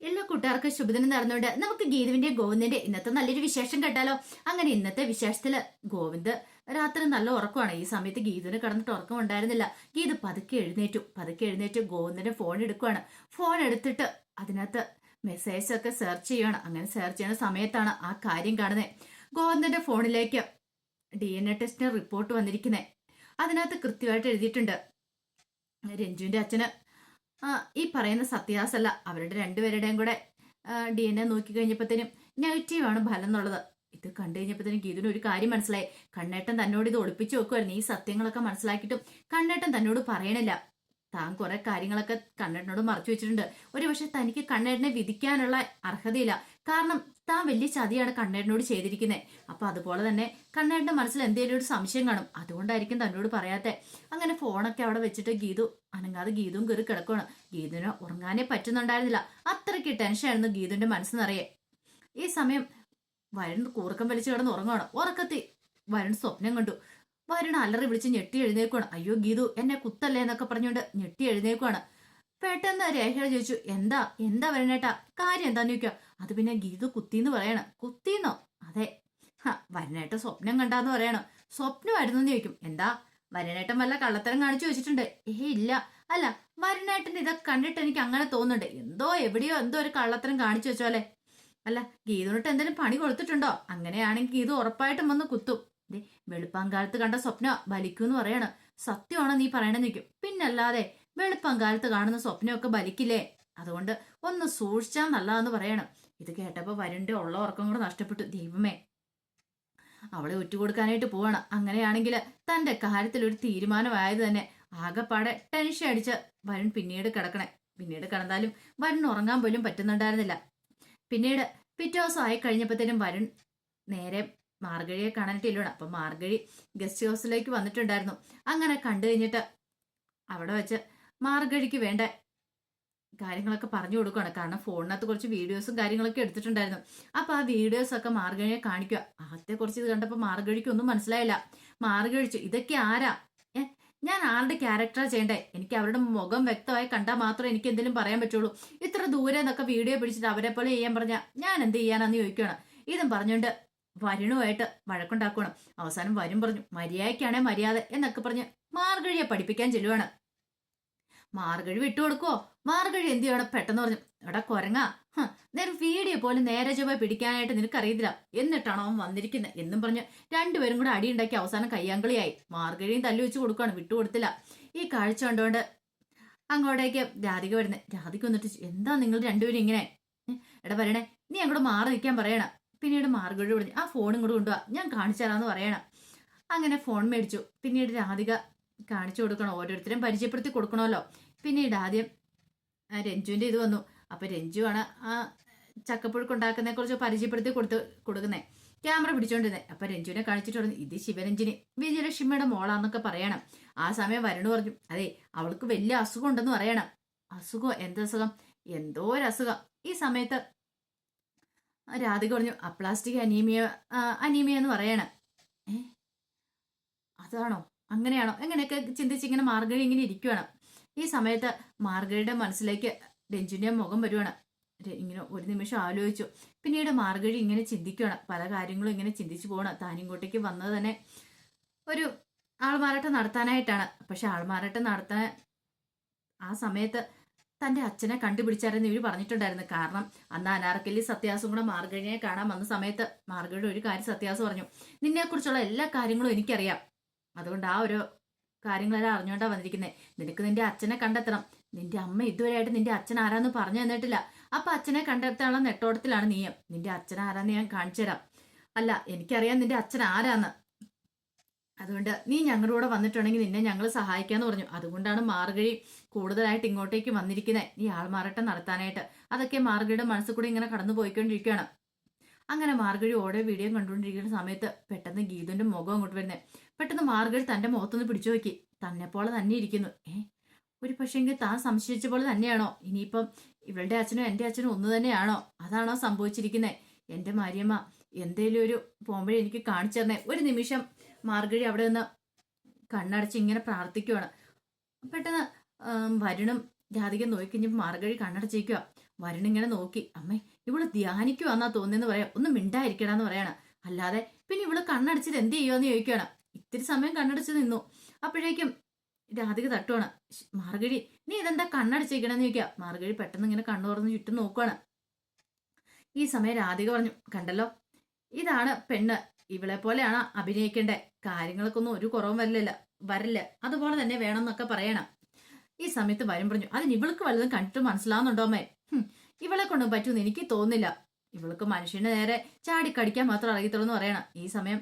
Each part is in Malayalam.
എല്ലാ കൂട്ടുകാർക്കും ശുഭദിനം നടന്നുകൊണ്ട് നമുക്ക് ഗീതുവിന്റെ ഗോവിന്ദന്റെ ഇന്നത്തെ നല്ലൊരു വിശേഷം കേട്ടാലോ? അങ്ങനെ ഇന്നത്തെ വിശേഷത്തിൽ ഗോവിന്ദ് രാത്രി നല്ല ഉറക്കമാണ്. ഈ സമയത്ത് ഗീതുവിന് കിടന്നിട്ട് ഉറക്കം ഉണ്ടായിരുന്നില്ല. ഗീതു പതുക്കെ എഴുന്നേറ്റു. പതുക്കെ എഴുന്നേറ്റ് ഗോവിന്ദന്റെ ഫോൺ എടുക്കുവാണ്. ഫോൺ എടുത്തിട്ട് അതിനകത്ത് മെസ്സേജ് ഒക്കെ സെർച്ച് ചെയ്യണം അങ്ങനെ സെർച്ച് ചെയ്യുന്ന സമയത്താണ് ആ കാര്യം കാണുന്നത് ഗോവിന്ദന്റെ ഫോണിലേക്ക് ഡി എൻ എ ടെസ്റ്റിന് റിപ്പോർട്ട് വന്നിരിക്കുന്നത് അതിനകത്ത് കൃത്യമായിട്ട് എഴുതിയിട്ടുണ്ട്. രഞ്ജുവിന്റെ അച്ഛന് ഈ പറയുന്ന സത്യാസല്ല. അവരുടെ രണ്ടുപേരുടെയും കൂടെ ഡി എൻ എ നോക്കി കഴിഞ്ഞപ്പോഴത്തേനും നെഗറ്റീവാണ് ഫലം എന്നുള്ളത്. ഇത് കണ്ടു കഴിഞ്ഞപ്പോഴത്തേനും ഗീതുവിന് ഒരു കാര്യം മനസ്സിലായി. കണ്ണേട്ടൻ തന്നോട് ഇത് ഒളിപ്പിച്ചു വെക്കുമായിരുന്നു ഈ സത്യങ്ങളൊക്കെ മനസ്സിലാക്കിയിട്ടും കണ്ണേട്ടൻ തന്നോട് പറയണില്ല. താൻ കുറെ കാര്യങ്ങളൊക്കെ കണ്ണേട്ടനോട് മറച്ചു വെച്ചിട്ടുണ്ട്. ഒരു പക്ഷെ തനിക്ക് കണ്ണേട്ടനെ വിധിക്കാനുള്ള അർഹതയില്ല. കാരണം താൻ വലിയ ചതിയാണ് കണ്ണേട്ടനോട് ചെയ്തിരിക്കുന്നത് അപ്പൊ അതുപോലെ തന്നെ കണ്ണേടിന്റെ മനസ്സിൽ എന്തെങ്കിലും ഒരു സംശയം കാണും. അതുകൊണ്ടായിരിക്കും തന്നോട് പറയാത്തെ. അങ്ങനെ ഫോണൊക്കെ അവിടെ വെച്ചിട്ട് ഗീതു അനങ്ങാതെ ഗീതും കയറി കിടക്കുകയാണ് ഗീതുവിന് ഉറങ്ങാനേ പറ്റുന്നുണ്ടായിരുന്നില്ല. അത്രയ്ക്ക് ടെൻഷനായിരുന്നു ഗീതുവിന്റെ മനസ്സ് നിറയെ ഈ സമയം വരുൺ കൂർക്കം വലിച്ചു കിടന്ന് ഉറങ്ങുകയാണ് ഉറക്കത്തി വരുൺ സ്വപ്നം കണ്ടു. വരുൺ അലറി വിളിച്ച് ഞെട്ടി എഴുന്നേക്കുവാണ്. അയ്യോ ഗീതു എന്നെ കുത്തല്ലേ എന്നൊക്കെ പറഞ്ഞുകൊണ്ട് ഞെട്ടി എഴുന്നേക്കുവാണ്. പെട്ടെന്ന് രേഖ ചോദിച്ചു എന്താ എന്താ വരണേട്ടാ കാര്യം എന്താന്ന് ചോദിക്കുക അത് പിന്നെ ഗീതു കുത്തിന്ന് പറയണം. കുത്തിന്നോ? അതെ. വരണേട്ട സ്വപ്നം കണ്ടാന്ന് പറയണം. സ്വപ്നമായിരുന്നു എന്ന് ചോദിക്കും. എന്താ? വരണേട്ടൻ വല്ല കള്ളത്തരം കാണിച്ചു വെച്ചിട്ടുണ്ട്? ഏ ഇല്ല. അല്ല വരണേട്ടൻ ഇതൊക്കെ കണ്ടിട്ട് എനിക്ക് അങ്ങനെ തോന്നുന്നുണ്ട്. എന്തോ എവിടെയോ എന്തോ ഒരു കള്ളത്തരം കാണിച്ചു വെച്ചോലെ അല്ല? ഗീതുനോട്ട് എന്തെങ്കിലും പണി കൊടുത്തിട്ടുണ്ടോ? അങ്ങനെയാണെങ്കിൽ ഗീതു ഉറപ്പായിട്ടും വന്ന് കുത്തും. വെളുപ്പാങ്കാലത്ത് കണ്ട സ്വപ്നം ബലിക്കൂന്ന് പറയണം. സത്യമാണോ നീ പറയണെന്ന് നിൽക്കും പിന്നല്ലാതെ വെളുപ്പാങ്കാലത്ത് കാണുന്ന സ്വപ്നമൊക്കെ ബലിക്കില്ലേ? അതുകൊണ്ട് ഒന്ന് സൂക്ഷിച്ചാൽ നല്ലതെന്ന് പറയണം. ഇത് കേട്ടപ്പോൾ വരുണ്ട് ഉള്ള ഉറക്കം കൂടെ നഷ്ടപ്പെട്ടു. ദൈവമേ. അവളെ ഒറ്റുകൊടുക്കാനായിട്ട് പോവണം. അങ്ങനെയാണെങ്കിൽ തന്റെ കാര്യത്തിൽ ഒരു തീരുമാനമായത് തന്നെ. ആകെപ്പാടെ ടെൻഷൻ അടിച്ച് വരുൺ പിന്നീട് കിടക്കണേ. പിന്നീട് കിടന്നാലും വരുൺ ഉറങ്ങാൻ പോലും പറ്റുന്നുണ്ടായിരുന്നില്ല. പിന്നീട് പിറ്റേ ദിവസം ആയി കഴിഞ്ഞപ്പോഴത്തേനും വരുൺ നേരെ മാർഗഴിയെ കാണാനിട്ടില്ലാണ് അപ്പം മാർഗഴി ഗസ്റ്റ് ഹൗസിലേക്ക് വന്നിട്ടുണ്ടായിരുന്നു. അങ്ങനെ കണ്ടു കഴിഞ്ഞിട്ട് അവിടെ വെച്ച് മാർഗഴിക്ക് വേണ്ട കാര്യങ്ങളൊക്കെ പറഞ്ഞു കൊടുക്കുകയാണ് കാരണം ഫോണിനകത്ത് കുറച്ച് വീഡിയോസും കാര്യങ്ങളൊക്കെ എടുത്തിട്ടുണ്ടായിരുന്നു. അപ്പൊ ആ വീഡിയോസൊക്കെ മാർഗഴിയെ കാണിക്കുക ആദ്യത്തെ കുറച്ച് ഇത് കണ്ടപ്പോൾ മാർഗഴിക്ക് ഒന്നും മനസ്സിലായില്ല. മാർഗഴിച്ചു ഇതൊക്കെ ആരാ? ഞാൻ ആരുടെ ക്യാരക്ടർ ചെയ്യണ്ടേ? എനിക്ക് അവരുടെ മുഖം വ്യക്തമായി കണ്ടാൽ മാത്രമേ എനിക്ക് എന്തെങ്കിലും പറയാൻ പറ്റുള്ളൂ. ഇത്ര ദൂരെ നിന്നൊക്കെ വീഡിയോ പിടിച്ചിട്ട് അവരെ പോലെ ചെയ്യാൻ പറഞ്ഞാൽ ഞാൻ എന്ത് ചെയ്യാനാന്ന് ചോദിക്കുകയാണ് ഇതും പറഞ്ഞുകൊണ്ട് വരുണുമായിട്ട് വഴക്കുണ്ടാക്കണം അവസാനം വരും പറഞ്ഞു മര്യാദയ്ക്കാണേ മര്യാദ എന്നൊക്കെ പറഞ്ഞ് മാർഗഴിയെ പഠിപ്പിക്കാൻ ചെല്ലുവാണ്. മാർഗഴി വിട്ടുകൊടുക്കോ മാർഗഴി എന്ത് അവിടെ പെട്ടെന്ന് പറഞ്ഞു എടാ കൊരങ്ങ നേരം വീഡിയോ പോലും നേരെ ചൊവ്വ പിടിക്കാനായിട്ട് നിനക്കറിയത്തില്ല. എന്നിട്ടാണോ അവൻ വന്നിരിക്കുന്നത് എന്നും പറഞ്ഞ് രണ്ടുപേരും കൂടെ അടിയുണ്ടാക്കി അവസാനം കയ്യാങ്കളിയായി. മാർഗഴിയും തല്ലു വെച്ച് കൊടുക്കുകയാണ് വിട്ടുകൊടുത്തില്ല ഈ കാഴ്ച കണ്ടുകൊണ്ട് അങ്ങോട്ടേക്ക് രാധിക വരുന്നത് രാധിക വന്നിട്ട് എന്താ നിങ്ങൾ രണ്ടുപേരും ഇങ്ങനെ? എടാ പറയണേ നീ അങ്ങോട്ട് മാറി നിൽക്കാൻ പറയണം. പിന്നീട് മാർഗഴി പറഞ്ഞു ആ ഫോണും കൂടെ കൊണ്ടുപോവാ ഞാൻ കാണിച്ചു തരാമെന്ന് പറയണം. അങ്ങനെ ഫോൺ മേടിച്ചു. പിന്നീട് രാധിക കാണിച്ചു കൊടുക്കണം? ഓരോരുത്തരും പരിചയപ്പെടുത്തി കൊടുക്കണമല്ലോ. പിന്നീട് ആദ്യം രഞ്ജുവിന്റെ ഇത് വന്നു. അപ്പൊ രഞ്ജു ആണ് ആ ചക്കപ്പുഴുക്ക് ഉണ്ടാക്കുന്നതിനെ കുറിച്ച് പരിചയപ്പെടുത്തി കൊടുത്ത് കൊടുക്കുന്നത് ക്യാമറ പിടിച്ചോണ്ടിരുന്നത് അപ്പൊ രഞ്ജുവിനെ കാണിച്ചിട്ട് പറഞ്ഞു ഇത് ശിവരഞ്ജിനി. വിജയലക്ഷ്മിയുടെ മോളാന്നൊക്കെ പറയണം. ആ സമയം വരണു പറഞ്ഞു. അതെ അവൾക്ക് വലിയ അസുഖം ഉണ്ടെന്ന് പറയണം. അസുഖം? എന്തസുഖം എന്തോ ഒരു അസുഖം. ഈ സമയത്ത് രാധിക പറഞ്ഞു അപ്ലാസ്റ്റിക് അനീമിയ അനീമിയ എന്ന് പറയണം. ഏ? അതാണോ? അങ്ങനെയാണോ? എങ്ങനെയൊക്കെ ചിന്തിച്ച് ഇങ്ങനെ മാർഗഴി ഇങ്ങനെ ഇരിക്കുവാണ്. ഈ സമയത്ത് മാർഗഴിയുടെ മനസ്സിലേക്ക് രഞ്ജുവിന്റെ മുഖം വരുവാണ്. ഇങ്ങനെ ഒരു നിമിഷം ആലോചിച്ചു. പിന്നീട് മാർഗഴി ഇങ്ങനെ ചിന്തിക്കുകയാണ് പല കാര്യങ്ങളും ഇങ്ങനെ ചിന്തിച്ചു പോകണം താനിങ്ങോട്ടേക്ക് വന്നത് തന്നെ ഒരു ആൾമാറാട്ടം നടത്താനായിട്ടാണ്. പക്ഷെ ആൾമാറാട്ടം നടത്താൻ ആ സമയത്ത് തന്റെ അച്ഛനെ കണ്ടുപിടിച്ചായിരുന്നു ഇവർ പറഞ്ഞിട്ടുണ്ടായിരുന്നു. കാരണം അന്ന് അനാർക്കലി സത്യാസും കൂടെ മാർഗരിനെ കാണാൻ വന്ന സമയത്ത് മാർഗഴിയുടെ ഒരു കാര്യം സത്യാസ് പറഞ്ഞു. നിന്നെക്കുറിച്ചുള്ള എല്ലാ കാര്യങ്ങളും എനിക്കറിയാം. അതുകൊണ്ട് ആ ഒരു കാര്യങ്ങളെല്ലാം അറിഞ്ഞുകൊണ്ടാ വന്നിരിക്കുന്നത് നിനക്ക് നിന്റെ അച്ഛനെ കണ്ടെത്തണം. നിന്റെ അമ്മ ഇതുവരെയായിട്ട് നിന്റെ അച്ഛൻ ആരാന്ന് പറഞ്ഞു തന്നിട്ടില്ല. അപ്പൊ അച്ഛനെ കണ്ടെത്താനുള്ള നെട്ടോട്ടത്തിലാണ് നീയം. നിന്റെ അച്ഛൻ ആരാന്ന് ഞാൻ കാണിച്ചു തരാം. അല്ല എനിക്കറിയാം നിന്റെ അച്ഛൻ ആരാന്ന്. അതുകൊണ്ട് നീ ഞങ്ങളുടെ കൂടെ വന്നിട്ടുണ്ടെങ്കിൽ നിന്നെ ഞങ്ങൾ സഹായിക്കാന്ന് പറഞ്ഞു. അതുകൊണ്ടാണ് മാർഗഴി കൂടുതലായിട്ട് ഇങ്ങോട്ടേക്ക് വന്നിരിക്കുന്നത് ഈ ആൾമാറാട്ടം നടത്താനായിട്ട്. അതൊക്കെ മാർഗഴിയുടെ മനസ്സിൽ കൂടി ഇങ്ങനെ കടന്നു പോയിക്കൊണ്ടിരിക്കുകയാണ്. അങ്ങനെ മാർഗഴി ഓടെ വീഡിയോ കണ്ടുകൊണ്ടിരിക്കുന്ന സമയത്ത് പെട്ടെന്ന് ഗീതുവിന്റെ മുഖം അങ്ങോട്ട് വരുന്നത് പെട്ടെന്ന് മാർഗൾ തന്റെ മുഖത്തുനിന്ന് പിടിച്ചു നോക്കി. തന്നെ പോലെ തന്നെ ഇരിക്കുന്നു. ഏ ഒരു പക്ഷെങ്കിൽ താൻ സംശയിച്ച പോലെ തന്നെയാണോ? ഇനിയിപ്പം ഇവളുടെ അച്ഛനും എന്റെ അച്ഛനും ഒന്ന് തന്നെയാണോ? അതാണോ സംഭവിച്ചിരിക്കുന്നത് എന്റെ മാരിയമ്മ എന്തേലും ഒരു പോകുമ്പോഴേ എനിക്ക് കാണിച്ചു തന്നേ. ഒരു നിമിഷം മാർഗഴി അവിടെ നിന്ന് കണ്ണടച്ച് ഇങ്ങനെ പ്രാർത്ഥിക്കുവാണ്. പെട്ടെന്ന് വരുണും രാധിക നോക്കിക്കഴിഞ്ഞപ്പോൾ മാർഗഴി കണ്ണടച്ചിരിക്കുക വരുൺ ഇങ്ങനെ നോക്കി. അമ്മേ ഇവൾ ധ്യാനിക്കുവാന്നാ തോന്നിയെന്ന് പറയാം. ഒന്ന് മിണ്ടായിരിക്കടാന്ന് പറയാണ്. അല്ലാതെ പിന്നെ ഇവൾ കണ്ണടച്ചിട്ട് എന്ത് ചെയ്യുമെന്ന് ചോദിക്കുകയാണ് ഇത്തിരി സമയം കണ്ണടച്ച് നിന്നു. അപ്പോഴേക്കും രാധിക തട്ടുവാണ്. "ശ്ശ്, മാർഗഴി നീ ഇതെന്താ കണ്ണടച്ചിരിക്കണെന്ന് ചോദിക്കുക മാർഗഴി പെട്ടെന്ന് ഇങ്ങനെ കണ്ണു തുറന്ന് ചുറ്റും നോക്കുവാണ്. ഈ സമയം രാധിക പറഞ്ഞു കണ്ടല്ലോ ഇതാണ് പെണ്ണ്. ഇവളെ പോലെയാണ് അഭിനയിക്കേണ്ടേ. കാര്യങ്ങൾക്കൊന്നും ഒരു കുറവും വരില്ല വരില്ല. അതുപോലെ തന്നെ വേണം എന്നൊക്കെ പറയണം. ഈ സമയത്ത് വരും പറഞ്ഞു അതിന് ഇവൾക്ക് വലുതും കണ്ടിട്ട് മനസ്സിലാവുന്നുണ്ടോ അമ്മേ? ഇവളെ കൊണ്ട് പറ്റുമെന്ന് എനിക്ക് തോന്നില്ല ഇവൾക്ക് മനുഷ്യന് നേരെ ചാടി കടിക്കാൻ മാത്രം അറിയത്തുള്ളൂ എന്ന് പറയണം. ഈ സമയം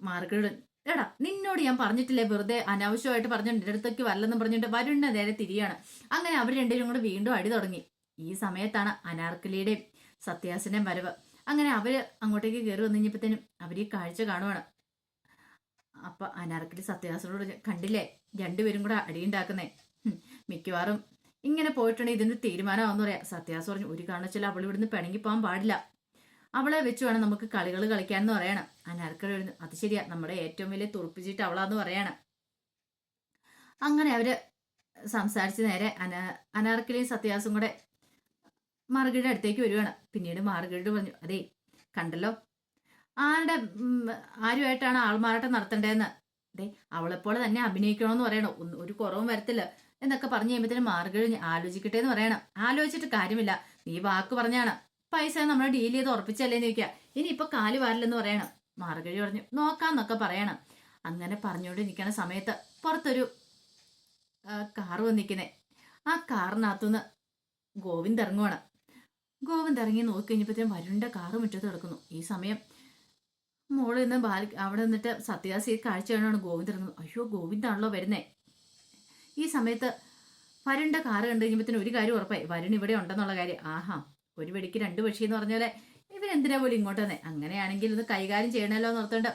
മാർഗയുടെ എടാ നിന്നോട് ഞാൻ പറഞ്ഞിട്ടില്ലേ വെറുതെ അനാവശ്യമായിട്ട് പറഞ്ഞിട്ട് എന്റെ അടുത്തേക്ക് വല്ലെന്ന് പറഞ്ഞിട്ട് വരുണിനെ നേരെ തിരിയാണ്. അങ്ങനെ അവർ രണ്ടുപേരും കൂടെ വീണ്ടും അടി തുടങ്ങി. ഈ സമയത്താണ് അനാർക്കലിയുടെയും സത്യാസിന്റെയും വരവ്. അങ്ങനെ അവർ അങ്ങോട്ടേക്ക് കയറി വന്നു കഴിഞ്ഞപ്പോഴത്തേനും അവർ ഈ കാഴ്ച കാണുവാണ്. അപ്പൊ അനാർക്കലി സത്യാസിനോട് കണ്ടില്ലേ രണ്ടുപേരും കൂടെ അടിയുണ്ടാക്കുന്നേ മിക്കവാറും ഇങ്ങനെ പോയിട്ടുണ്ടെങ്കിൽ ഇതിന്റെ തീരുമാനമാണെന്ന് പറയാം. സത്യാസ് പറഞ്ഞു ഒരു കാരണവച്ചാൽ അവൾ ഇവിടുന്ന് പിണങ്ങി പോകാൻ പാടില്ല. അവളെ വെച്ച് വേണം നമുക്ക് കളികൾ കളിക്കാനെന്ന് പറയണം. അനാർക്കലി പറഞ്ഞു അത് ശരിയാ നമ്മുടെ ഏറ്റവും വലിയ തുറപ്പിച്ചിട്ട് അവളാന്ന് പറയണം. അങ്ങനെ അവർ സംസാരിച്ച് നേരെ അനാ അനാർക്കലിയും സത്യാസും കൂടെ മാർഗയുടെ അടുത്തേക്ക് വരുവാണ്. പിന്നീട് മാർഗയുടെ പറഞ്ഞു അതേ കണ്ടല്ലോ ആരുടെ ആരുമായിട്ടാണ് ആൾമാറാട്ടം നടത്തേണ്ടതെന്ന്? അതെ അവളെപ്പോലെ തന്നെ അഭിനയിക്കണമെന്ന് പറയണോ? ഒരു കുറവും വരത്തില്ല. എന്നൊക്കെ പറഞ്ഞു കഴിയുമ്പോഴത്തേനും മാർഗിഴിഞ്ഞ് ആലോചിക്കട്ടെ എന്ന് പറയണം. ആലോചിച്ചിട്ട് കാര്യമില്ല. നീ വാക്ക് പറഞ്ഞാണ്. പൈസ നമ്മൾ ഡീൽ ചെയ്ത് ഉറപ്പിച്ചല്ലേ ചോദിക്കുക ഇനി ഇപ്പൊ കാൽ വാരില്ലെന്ന് പറയണം. മാർഗഴി പറഞ്ഞു നോക്കാന്നൊക്കെ പറയണം. അങ്ങനെ പറഞ്ഞുകൊണ്ട് നിൽക്കണ സമയത്ത് പുറത്തൊരു കാർ വന്നിരിക്കുന്നേ. ആ കാറിനകത്തുനിന്ന് ഗോവിന്ദ് ഇറങ്ങുവാണ്. ഗോവിന്ദ് ഇറങ്ങി നോക്കി കഴിഞ്ഞപ്പോഴത്തേക്കും വരുണ്ട കാറ് മുറ്റത്ത് കിടക്കുന്നു. ഈ സമയം മോൾ നിന്ന് ബാൽ അവിടെ നിന്നിട്ട് സത്യാസി കാഴ്ച കാണുകയാണ് ഗോവിന്ദ് ഇറങ്ങുന്നത്. അയ്യോ ഗോവിന്ദാണല്ലോ വരുന്നേ. ഈ സമയത്ത് വരുണ്ട കാറ് കണ്ടു കഴിഞ്ഞപ്പോഴത്തേനും ഒരു കാര്യം ഉറപ്പായി. വരുൺ ഇവിടെ ഉണ്ടെന്നുള്ള കാര്യം. ആഹാ ഒരു വെടിക്ക് രണ്ട് പക്ഷി എന്ന് പറഞ്ഞ പോലെ ഇവരെന്തിനാ പോലും ഇങ്ങോട്ട് തന്നെ അങ്ങനെയാണെങ്കിൽ ഒന്ന് കൈകാര്യം ചെയ്യണമല്ലോ എന്ന് ഓർത്തോണ്ട്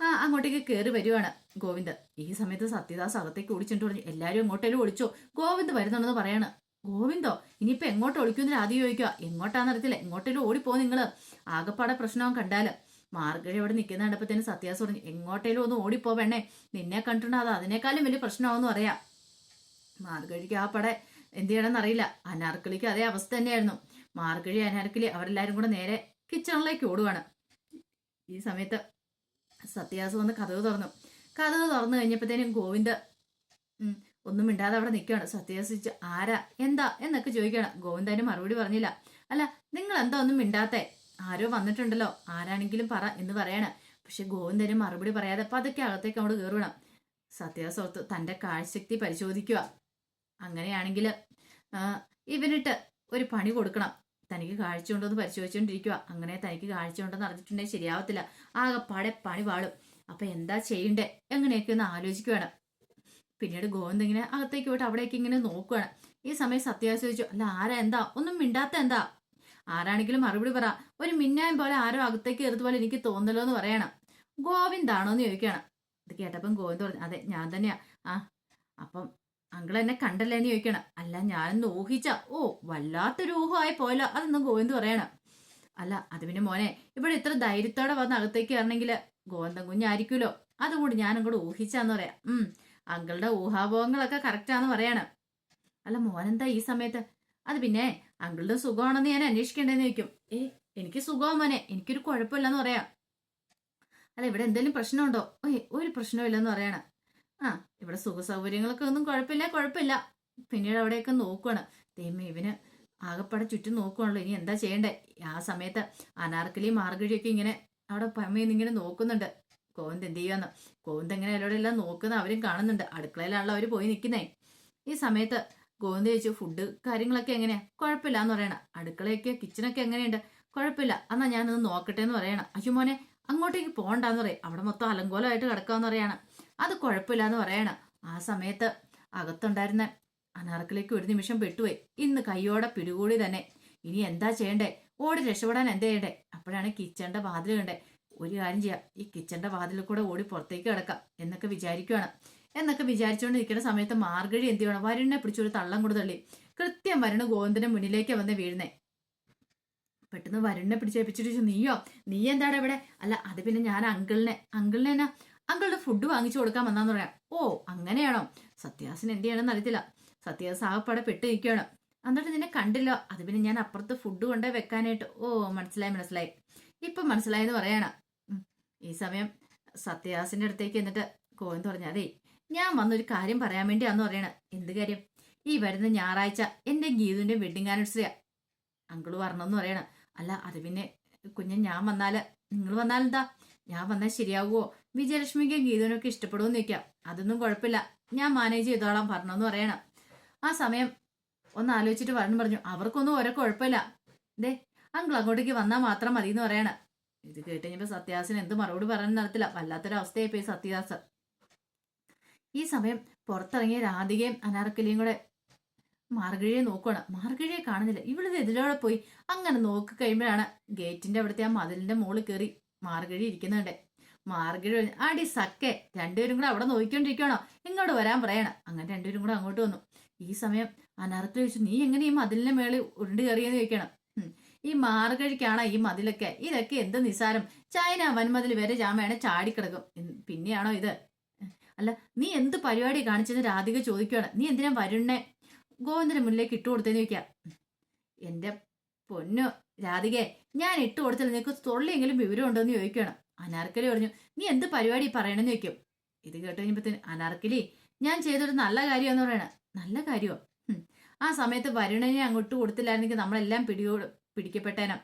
ആ അങ്ങോട്ടേക്ക് കയറി വരുവാണ് ഗോവിന്ദ് ഈ സമയത്ത് സത്യദാസ് അകത്തേക്ക് ഓടിച്ചിട്ട് പറഞ്ഞു എല്ലാവരും എങ്ങോട്ടേലും ഒളിച്ചോ ഗോവിന്ദ് വരുന്നുണ്ടെന്ന് പറയാണ്. ഗോവിന്ദോ ഇനിയിപ്പോൾ എങ്ങോട്ട് ഒളിക്കുന്നതിന് ആദ്യം ചോദിക്കുക. എങ്ങോട്ടാന്ന് അറിയത്തില്ല. എങ്ങോട്ടേലും ഓടിപ്പോ നിങ്ങൾ ആകപ്പാടെ പ്രശ്നവും കണ്ടാൽ. മാർഗഴി അവിടെ നിൽക്കുന്ന കണ്ടപ്പത്തേന് സത്യദാസ് പറഞ്ഞു എങ്ങോട്ടേലും ഒന്ന് ഓടിപ്പോ വേണേ നിന്നെ കണ്ടിട്ടുണ്ട് അത് അതിനേക്കാളും വലിയ പ്രശ്നമാണെന്ന് പറയാം. മാർഗഴിക്ക് ആ പടെ എന്ത് ചെയ്യണമെന്നറിയില്ല അനാർക്കിളിക്ക് അതേ അവസ്ഥ തന്നെയായിരുന്നു. മാർഗഴി അനാർക്കിലെ അവരെല്ലാരും കൂടെ നേരെ കിച്ചണിലേക്ക് ഓടുവാണ്. ഈ സമയത്ത് സത്യാസ് വന്ന് കഥവ് തുറന്നു. കഥവ് തുറന്നു കഴിഞ്ഞപ്പോഴത്തേനും ഗോവിന്ദ് ഒന്നും മിണ്ടാതെ അവിടെ നിൽക്കുകയാണ്. സത്യാസ് ആരാ? എന്താ? എന്നൊക്കെ ചോദിക്കുകയാണ്. ഗോവിന്ദ് അതിന് മറുപടി പറഞ്ഞില്ല. അല്ല നിങ്ങൾ എന്താ ഒന്നും മിണ്ടാത്തെ? ആരോ വന്നിട്ടുണ്ടല്ലോ. ആരാണെങ്കിലും പറ എന്ന് പറയാണ്. പക്ഷെ ഗോവിന്ദന് മറുപടി പറയാതെ പതുക്കെ അകത്തേക്ക് അങ്ങോട്ട് സത്യാസ് ഓർത്ത് തന്റെ കാഴ്ചശക്തി പരിശോധിക്കുക. അങ്ങനെയാണെങ്കിൽ ഇവനിട്ട് ഒരു പണി കൊടുക്കണം. തനിക്ക് കാഴ്ച ഉണ്ടോ എന്ന് പരിശോധിച്ചുകൊണ്ടിരിക്കുക അങ്ങനെ തനിക്ക് കാഴ്ച ഉണ്ടെന്ന് അറിഞ്ഞിട്ടുണ്ടെങ്കിൽ ശരിയാവത്തില്ല. ആകെപ്പാടെ പണി വാളും. അപ്പൊ എന്താ ചെയ്യണ്ടേ? എങ്ങനെയൊക്കെ ഒന്ന് ആലോചിക്കുവാണ്. പിന്നീട് ഗോവിന്ദ് ഇങ്ങനെ അകത്തേക്ക് പോയിട്ട് അവിടേക്ക് ഇങ്ങനെ നോക്കുവാണ്. ഈ സമയം സത്യാ ചോദിച്ചു അല്ല ആരാ എന്താ? ഒന്നും മിണ്ടാത്ത എന്താ? ആരാണെങ്കിലും മറുപടി പറ. ഒരു മിന്നായം പോലെ ആരോ അകത്തേക്ക് കയറുന്ന പോലെ എനിക്ക് തോന്നലോ എന്ന് പറയണം. ഗോവിന്ദാണോ? എന്ന് ചോദിക്കണം ഇത് കേട്ടപ്പം ഗോവിന്ദ് പറഞ്ഞു അതെ ഞാൻ തന്നെയാ. ആ അപ്പം അങ്കിൾ എന്നെ കണ്ടല്ലേ എന്ന് ചോദിക്കണം. അല്ല ഞാനൊന്ന് ഊഹിച്ച ഓ വല്ലാത്തൊരു ഊഹമായി പോയല്ലോ. അതൊന്നും ഗോവിന്ദ് പറയണം. അല്ല അത് പിന്നെ മോനെ ഇവിടെ ഇത്ര ധൈര്യത്തോടെ വന്ന് അകത്തേക്ക് വരണമെങ്കിൽ ഗോവിന്ദൻ കുഞ്ഞായിരിക്കുമല്ലോ അതും കൂടി ഞാൻ അങ്ങോട്ട് ഊഹിച്ചാന്ന് പറയാം. ഉം അങ്കിളുടെ ഊഹാഭോഗങ്ങളൊക്കെ കറക്റ്റാന്ന് പറയണം. അല്ല മോനെന്താ ഈ സമയത്ത്? അത് പിന്നെ അങ്കിളുടെ സുഖമാണെന്ന് ഞാൻ അന്വേഷിക്കേണ്ടതെന്ന് ചോദിക്കും. ഏ എനിക്ക് സുഖമാ മോനെ എനിക്കൊരു കുഴപ്പമില്ലെന്ന് പറയാം. അല്ല ഇവിടെ എന്തെങ്കിലും പ്രശ്നമുണ്ടോ? ഏ ഒരു പ്രശ്നമില്ലെന്ന് പറയണം. ആ ഇവിടെ സുഖ സൗകര്യങ്ങളൊക്കെ ഒന്നും കുഴപ്പമില്ല കുഴപ്പമില്ല. പിന്നീട് അവിടെയൊക്കെ നോക്കുകയാണ് ദൈവം ഇവന് ആകപ്പാടെ ചുറ്റും നോക്കുകയാണല്ലോ ഇനി എന്താ ചെയ്യണ്ടേ? ആ സമയത്ത് അനാർക്കലി മാർഗഴിയൊക്കെ ഇങ്ങനെ അവിടെ പമ്മയിൽ ഇങ്ങനെ നോക്കുന്നുണ്ട്. കോവിന്ദ് എന്ത് ചെയ്യുമെന്ന് കോവിന്ദ് എങ്ങനെ എല്ലാവരും എല്ലാം നോക്കുന്ന അവരും കാണുന്നുണ്ട്. അടുക്കളയിലാണല്ലോ അവർ പോയി നിൽക്കുന്നേ ഈ സമയത്ത് ഗോവിന്ദ് ചോദിച്ചു ഫുഡ് കാര്യങ്ങളൊക്കെ എങ്ങനെയാ? കുഴപ്പമില്ല എന്ന് പറയണ. അടുക്കളയൊക്കെ കിച്ചണൊക്കെ എങ്ങനെയുണ്ട്? കുഴപ്പമില്ല. എന്നാ ഞാനൊന്ന് നോക്കട്ടെ എന്ന് പറയണം. അയ്യോ മോനെ അങ്ങോട്ടേക്ക് പോകണ്ടെന്ന് പറയും. അവിടെ മൊത്തം അലങ്കോലമായിട്ട് കിടക്കാന്ന് പറയണം. അത് കുഴപ്പമില്ല എന്ന് പറയണം. ആ സമയത്ത് അകത്തുണ്ടായിരുന്ന അനാർക്കിലേക്ക് ഒരു നിമിഷം പെട്ടുപോയി. ഇന്ന് കയ്യോടെ പിടികൂടി തന്നെ. ഇനി എന്താ ചെയ്യണ്ടേ? ഓടി രക്ഷപ്പെടാൻ എന്താ ചെയ്യണ്ടേ? അപ്പോഴാണ് കിച്ചണിന്റെ വാതിൽ കണ്ടേ. ഒരു കാര്യം ചെയ്യാം. ഈ കിച്ചണിന്റെ വാതിലിൽ കൂടെ ഓടി പുറത്തേക്ക് കിടക്കാം എന്നൊക്കെ വിചാരിക്കുവാണ്. എന്നൊക്കെ വിചാരിച്ചുകൊണ്ട് നിൽക്കുന്ന സമയത്ത് മാർഗഴി എന്ത് ചെയ്യണം? വരുണിനെ പിടിച്ചൊരു തള്ളം കൂടെ തള്ളി. കൃത്യം വരുണ് ഗോവിന്ദന്റെ മുന്നിലേക്ക് വന്ന് വീഴുന്നേ. പെട്ടെന്ന് വരുണിനെ പിടിച്ചേപ്പിച്ചിട്ട് നീയോ? നീ എന്താണ് ഇവിടെ അല്ല അത് പിന്നെ ഞാൻ അങ്കിളിനെ. അങ്കിളിനെ എന്നാ അങ്കിളുടെ ഫുഡ് വാങ്ങിച്ചു കൊടുക്കാൻ വന്നാന്ന് പറയാം. ഓ അങ്ങനെയാണോ? സത്യാസിന് എന്ത് ചെയ്യണമെന്ന് അറിയത്തില്ല. സത്യാസ് ആകപ്പാടെ പെട്ട് നിൽക്കുകയാണ് എന്നിട്ട് നിന്നെ കണ്ടില്ല. അത് പിന്നെ ഞാൻ അപ്പുറത്ത് ഫുഡ് കൊണ്ടേ വെക്കാനായിട്ട്. ഓ മനസ്സിലായി മനസ്സിലായി. ഇപ്പം മനസ്സിലായെന്ന് പറയണ. ഈ സമയം സത്യാസിന്റെ അടുത്തേക്ക് എന്നിട്ട് കോവിന്ദ് പറഞ്ഞു അതേ ഞാൻ വന്നൊരു കാര്യം പറയാൻ വേണ്ടിയാന്ന് പറയണ. എന്ത് കാര്യം? ഈ വരുന്ന ഞായറാഴ്ച എന്റെ ഗീതുവിന്റെ വെഡിങ് ആനിവേഴ്സറിയാ അങ്കിൾ വരണമെന്ന് പറയണ. അല്ല അത് പിന്നെ കുഞ്ഞൻ ഞാൻ വന്നാൽ നിങ്ങൾ വന്നാലെന്താ? ഞാൻ വന്നാൽ ശരിയാവുമോ വിജയലക്ഷ്മിക്ക് ഗീതനൊക്കെ ഇഷ്ടപ്പെടുമെന്ന് നിൽക്കാം അതൊന്നും കുഴപ്പമില്ല. ഞാൻ മാനേജ് ചെയ്തോളാം പറഞ്ഞെന്ന് പറയണം. ആ സമയം ഒന്ന് ആലോചിച്ചിട്ട് പറഞ്ഞു പറഞ്ഞു. അവർക്കൊന്നും ഓരോ കുഴപ്പമില്ല. ദേ അങ്കിൾ അങ്ങോട്ടേക്ക് വന്നാൽ മാത്രം മതി എന്ന് പറയണം. ഇത് കേട്ട് സത്യദാസിന് എന്ത് മറുപടി പറയാൻ നടത്തില്ല വല്ലാത്തൊരവസ്ഥയായി പോയി സത്യദാസ് ഈ സമയം പുറത്തിറങ്ങിയ രാധികയും അനാർക്കലിയും കൂടെ മാർഗഴിയെ നോക്കുകയാണ് മാർഗഴിയെ കാണുന്നില്ല. ഇവളിത് എതിരോടെ പോയി. അങ്ങനെ നോക്കി കഴിയുമ്പോഴാണ് ഗേറ്റിന്റെ അവിടുത്തെ ആ മതിലിന്റെ മുകളിൽ കയറി മാർഗഴി ഇരിക്കുന്നുണ്ട്. മാർഗഴി അടി സക്കെ രണ്ടുപേരും കൂടെ അവിടെ നോക്കിക്കൊണ്ടിരിക്കണോ ഇങ്ങോട്ട് വരാൻ പറയണം. അങ്ങനെ രണ്ടുപേരും കൂടെ അങ്ങോട്ട് വന്നു. ഈ സമയം അനർത്ഥ ചോദിച്ചു നീ എങ്ങനെ ഈ മതിലിന്റെ മേളിൽ ഉരുണ്ട് കയറിയെന്ന് ചോദിക്കണം. ഈ മാർഗഴിക്കാണ് ഈ മതിലൊക്കെ? ഇതൊക്കെ എന്ത് നിസാരം? ചൈന വൻമതിൽ വരെ ചാമയാണ് ചാടിക്കിടക്കും. പിന്നെയാണോ ഇത്? അല്ല നീ എന്ത് പരിപാടി കാണിച്ചെന്ന് രാധിക ചോദിക്കുകയാണ് നീ എന്തിനാ വരുണ്ണെ ഗോവിന്ദന് മുന്നിലേക്ക് ഇട്ടുകൊടുത്തേന്ന് ചോദിക്കാം. എന്റെ പൊന്നു രാധികെ ഞാൻ ഇട്ട് കൊടുത്താൽ നിനക്ക് തൊള്ളിയെങ്കിലും വിവരം ഉണ്ടോ എന്ന് ചോദിക്കണം അനാർക്കലി പറഞ്ഞു നീ എന്ത് പരിപാടി പറയണമെന്ന് ചോദിക്കും? ഇത് കേട്ട് കഴിഞ്ഞപ്പത്തിന് അനാർക്കലി ഞാൻ ചെയ്തൊരു നല്ല കാര്യമെന്ന് പറയണ. നല്ല കാര്യമോ ആ സമയത്ത് വരുണനെ അങ്ങോട്ട് കൊടുത്തില്ലായിരുന്നെങ്കിൽ നമ്മളെല്ലാം പിടിയോട് പിടിക്കപ്പെട്ടേനാ.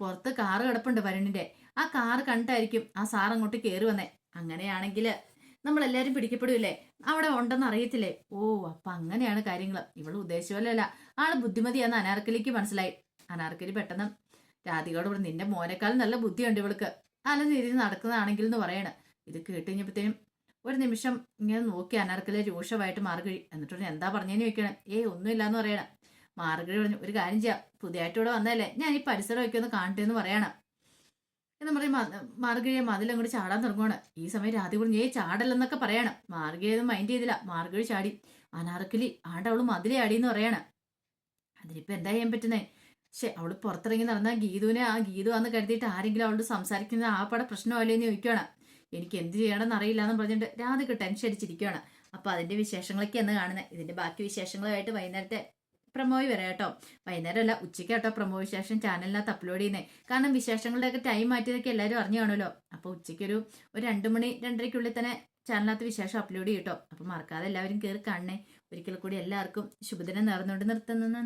പുറത്ത് കാറ് കിടപ്പുണ്ട് വരുണിന്റെ ആ കാറ് കണ്ടിട്ടായിരിക്കും ആ സാർ അങ്ങോട്ട് കയറി വന്നേ. അങ്ങനെയാണെങ്കിൽ നമ്മളെല്ലാരും പിടിക്കപ്പെടില്ലേ? അവിടെ ഉണ്ടെന്ന് അറിയത്തില്ലേ? ഓ അപ്പൊ അങ്ങനെയാണ് കാര്യങ്ങൾ ഇവൾ ഉദ്ദേശിച്ചല്ലല്ല ആൾ ബുദ്ധിമതിയാന്ന് അനാർക്കലിക്ക് മനസ്സിലായി. അനാർക്കലി പെട്ടെന്ന് രാധികയോട് പറഞ്ഞു നിന്റെ മോനേക്കാളും നല്ല ബുദ്ധിയുണ്ട് ഇവൾക്ക്. രീതിയിൽ നടക്കുന്നതാണെങ്കിൽ എന്ന് പറയണ. ഇത് കേട്ട് കഴിഞ്ഞപ്പോഴത്തേനും ഒരു നിമിഷം ഇങ്ങനെ നോക്കി അനർക്കലെ രൂക്ഷമായിട്ട് മാർഗഴി എന്നിട്ട് പറഞ്ഞു, എന്താ പറഞ്ഞതിന് ചോദിക്കണം? ഏയ് ഒന്നുമില്ലാന്ന് പറയണം. മാർഗഴി പറഞ്ഞു ഒരു കാര്യം ചെയ്യാം. പുതിയതായിട്ട് ഇവിടെ വന്നതല്ലേ. ഞാൻ ഈ പരിസരം പരിസരമൊക്കെ ഒന്ന് കാണട്ടെ എന്ന് പറയണം. എന്ന് പറയും മാർഗഴിയെ മതിലങ്ങോട്ട് ചാടാൻ തുടങ്ങുകയാണ് ഈ സമയം രാധി പറഞ്ഞു ഏ ചാടല്ലെന്നൊക്കെ പറയണം. മാർഗഴിയൊന്നും മൈൻഡ് ചെയ്തില്ല. മാർഗഴി ചാടി. അനാർക്കലി ആണ്ടവൾ മതിലേ മതിലെ എന്ന് പറയണം. അതിനിപ്പോ എന്താ ചെയ്യാൻ പറ്റുന്നേ? പക്ഷെ അവൾ പുറത്തിറങ്ങി നടന്ന ഗീതുവിനെ ആ ഗീതു ആന്ന് കരുതിയിട്ട് ആരെങ്കിലും അവളോട് സംസാരിക്കുന്നത് ആ പട പ്രശ്നമല്ലേ എന്ന് ചോദിക്കുകയാണ് എനിക്ക് എന്ത് ചെയ്യണമെന്ന് അറിയില്ല എന്ന് പറഞ്ഞിട്ട് രാധിക ടെൻഷൻ അടിച്ചിരിക്കുകയാണ് അപ്പൊ അതിന്റെ വിശേഷങ്ങളൊക്കെ എന്ന് കാണുന്നത് ഇതിന്റെ ബാക്കി വിശേഷങ്ങളുമായിട്ട് വൈകുന്നേരത്തെ പ്രമോയി വരാം കേട്ടോ. വൈകുന്നേരം അല്ല ഉച്ചയ്ക്ക് കേട്ടോ പ്രമോ വിശേഷം ചാനലിനകത്ത് അപ്ലോഡ് ചെയ്യുന്നത് കാരണം വിശേഷങ്ങളുടെയൊക്കെ ടൈം മാറ്റിയതൊക്കെ എല്ലാവരും അറിഞ്ഞു കാണുമല്ലോ അപ്പോൾ ഉച്ചയ്ക്കൊരു ഒരു രണ്ട് മണി രണ്ടരയ്ക്കുള്ളിൽ തന്നെ ചാനലിനകത്ത് വിശേഷം അപ്ലോഡ് ചെയ്യും കേട്ടോ. അപ്പോൾ മറക്കാതെ എല്ലാവരും കയറി കാണണേ. ഒരിക്കൽ കൂടി എല്ലാവർക്കും ശുഭദിനം നേർന്നുകൊണ്ട് നിർത്തുന്നു.